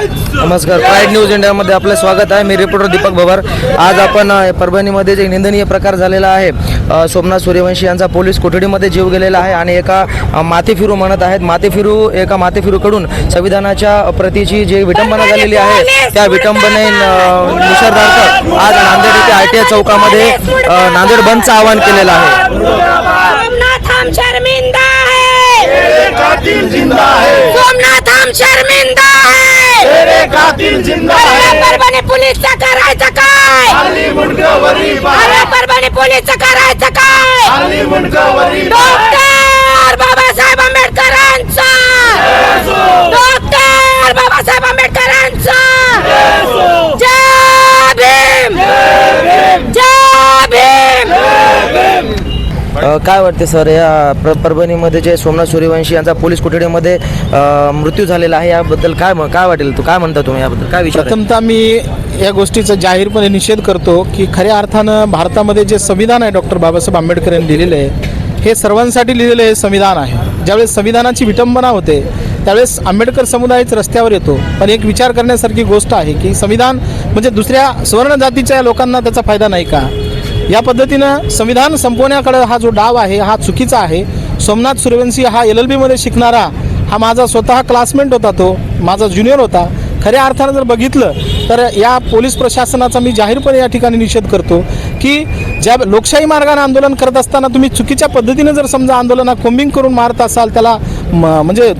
नमस्कार pride news इंडियामध्ये आपलं स्वागत आहे मी रिपोर्टर दीपक भवर आज आपण परभणीमध्ये जे निंदनीय प्रकार झालेला आहे सोमनाथ सूर्यवंशी यांचा पोलीस कोठडीमध्ये जीव गेलेला आहे आणि एका अ, माथेफिरू म्हणत आहेत माथेफिरू एका माथेफिरूकडून संविधानाच्या प्रतीची जी विटंबना झालेली आहे त्या विटंबने निषेधार्थ आज नांदेड येथे आय टी आय चौकामध्ये नांदेड बंदचं आवाहन केलेलं आहे सोमनाथ हम शर्मिंदा है। तेरे कातिल जिंदा है। परभणी पोलीसचं करायचं काय आली मुंडकवरी अरे परभणी पोलीसचं करायचं काय आली मुंडकवरी डॉक्टर बाबासाहेब आंबेडकरांचा डॉक्टर बाबासाहेब आंबेडकरांचा जय भीम जय भीम अ, काय वाटते सर या प्र परभणीमध्ये जे सोमनाथ सूर्यवंशी यांचा पोलीस कोठडीमध्ये मृत्यू झालेला आहे याबद्दल काय म- काय वाटेल? तू काय म्हणता तुम्ही याबद्दल? काय विचार प्रथमतः मी या गोष्टीचा जाहीरपणे निषेध करतो की खऱ्या अर्थानं भारतामध्ये जे संविधान आहे डॉक्टर बाबासाहेब आंबेडकर यांनी लिहिलेलं आहे हे सर्वांसाठी लिहिलेलं हे संविधान आहे. ज्यावेळेस संविधानाची विटंबना होते त्यावेळेस आंबेडकर समुदायच रस्त्यावर येतो. पण एक विचार करण्यासारखी गोष्ट आहे की संविधान म्हणजे दुसऱ्या सुवर्ण जातीच्या लोकांना त्याचा फायदा नाही का? या पद्धतीनं संविधान संपवण्याकडे हा जो डाव आहे हा चुकीचा आहे. सोमनाथ सूर्यवंशी हा एल एल बीमध्ये शिकणारा हा माझा स्वतः क्लासमेट होता तो माझा ज्युनियर होता. खऱ्या अर्थानं जर बघितलं तर या पोलीस प्रशासनाचा मी जाहीरपणे या ठिकाणी निषेध करतो की ज्या लोकशाही मार्गाने आंदोलन करत असताना तुम्ही चुकीच्या पद्धतीने जर समजा आंदोलन कोंबिंग करून मारत असाल त्याला म्हणजे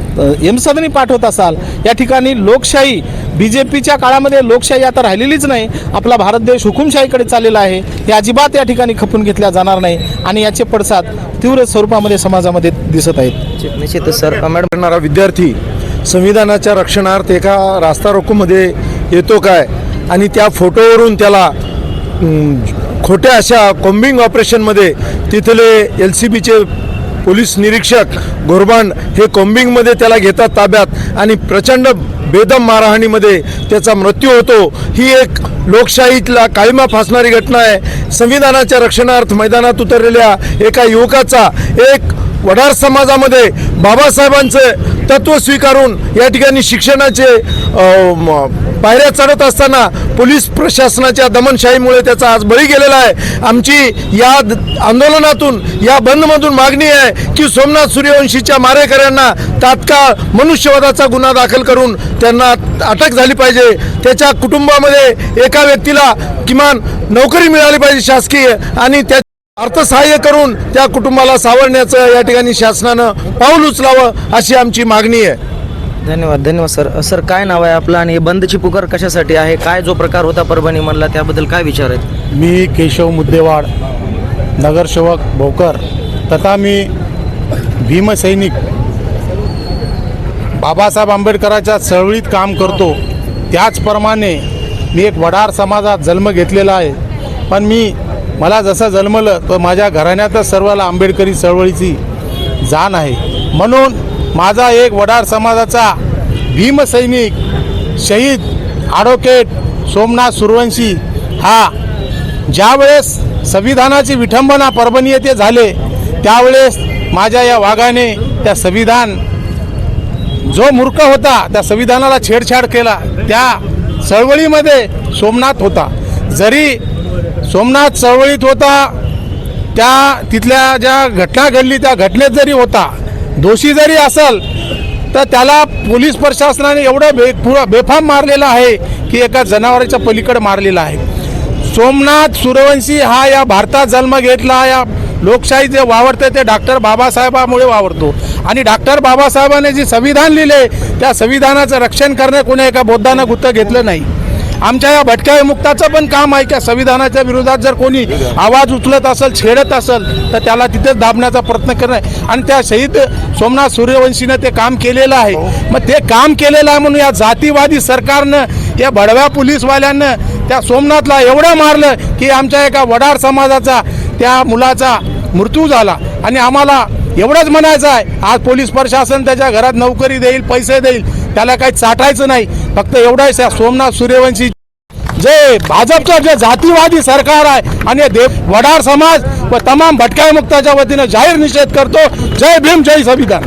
एमसदनी पाठवत असाल या ठिकाणी लोकशाही बी जे पीच्या काळामध्ये लोकशाही आता राहिलेलीच नाही. आपला भारत देश हुकुमशाहीकडे चाललेला आहे. हे अजिबात या ठिकाणी खपून घेतल्या जाणार नाही आणि याचे पडसाद तीव्र स्वरूपामध्ये समाजामध्ये दिसत आहेत. निश्चितच सर. करणारा विद्यार्थी संविधानाच्या रक्षणार्थ एका रास्ता रोकोमध्ये येतो काय? आणि त्या फोटोवरून त्याला खोट्या अशा कॉम्बिंग ऑपरेशनमध्ये तिथले एल सी बीचे पोलीस निरीक्षक गोरबान हे कोंबिंगमध्ये त्याला घेतात ताब्यात आणि प्रचंड बेदम मारहाणीमध्ये त्याचा मृत्यू होतो. ही एक लोकशाहीतला काळीमा फासणारी घटना आहे. संविधानाच्या रक्षणार्थ मैदानात उतरलेल्या एका युवकाचा एक वडार समाजामध्ये बाबासाहेबांचं तत्व स्वीकारून या ठिकाणी शिक्षणाचे पायऱ्या चढत असताना पोलीस प्रशासनाच्या दमनशाहीमुळे त्याचा आज बळी गेलेला आहे. आमची या आंदोलनातून या बंदमधून मागणी आहे की सोमनाथ सूर्यवंशीच्या मारेकऱ्यांना तात्काळ मनुष्यवधाचा गुन्हा दाखल करून त्यांना अटक झाली पाहिजे. त्याच्या कुटुंबामध्ये एका व्यक्तीला किमान नोकरी मिळाली पाहिजे शासकीय आणि त्या अर्थसहाय्य करून त्या कुटुंबाला सावरण्याचं या ठिकाणी शासनानं पाऊल उचलावं अशी आमची मागणी आहे. धन्यवाद धन्यवाद सर. सर काय नाव आहे आपलं आणि हे बंदची पुकार कशासाठी आहे? काय जो प्रकार होता परभणी मधला त्याबद्दल काय विचार आहेत? मी केशव मुद्देवाड नगरसेवक भोकर तथा मी भीमसैनिक बाबासाहेब आंबेडकराच्या चळवळीत काम करतो. त्याचप्रमाणे मी एक वडार समाजात जन्म घेतलेला आहे. पण मी मला जसं जन्मलं तर माझ्या घराण्यातच सर्वाला आंबेडकरी चळवळीची जाण आहे. म्हणून माझा एक वडार समाजाचा भीमसैनिक शहीद ॲडव्होकेट सोमनाथ सुरवंशी हा ज्यावेळेस संविधानाची विठंबना परभणी येथे झाले त्यावेळेस माझ्या या वाघाने त्या संविधान जो मूर्ख होता त्या संविधानाला छेडछाड केला. त्या चळवळीमध्ये सोमनाथ होता. जरी सोमनाथ चळवळीत होता. त्या तिथल्या ज्या घटना घडली त्या घटनेत जरी होता दोषी जरी असेल तर त्याला पोलीस प्रशासनाने एवढं बे बेफाम मारलेलं आहे की एका जनावराच्या पलीकडे मारलेला आहे. सोमनाथ सूर्यवंशी हा या भारतात जन्म घेतला या लोकशाही जे वावरते ते डॉक्टर बाबासाहेबामुळे वावरतो. आणि डॉक्टर बाबासाहेबांनी जे संविधान लिहिले त्या संविधानाचं रक्षण करणं कोणी एका बौद्धानं गुत्त घेतलं नाही. आमच्या या भटक्या विमुक्ताचं पण काम आहे का संविधानाच्या विरोधात जर कोणी आवाज उचलत असेल छेडत असेल तर त्याला तिथेच दाबण्याचा प्रयत्न करणं आणि त्या शहीद सोमनाथ सूर्यवंशीनं ते काम केलेलं आहे. मग ते काम केलेलं आहे म्हणून या जातीवादी सरकारनं या बडव्या पोलीसवाल्यांना त्या सोमनाथला एवढं मारलं की आमच्या एका वडार समाजाचा त्या मुलाचा मृत्यू झाला. आणि आम्हाला एवढंच म्हणायचं आहे आज पोलीस प्रशासन त्याच्या घरात नोकरी देईल पैसे देईल त्याला काही चाटायचं नाही. फक्त एवढाच आहे सोमनाथ सूर्यवंशी. जे भाजपचं जे जातीवादी सरकार आहे आणि देव वडार समाज व तमाम भटकाय मुक्ताच्या वतीनं जाहीर निषेध करतो. जय भीम जय संविधान.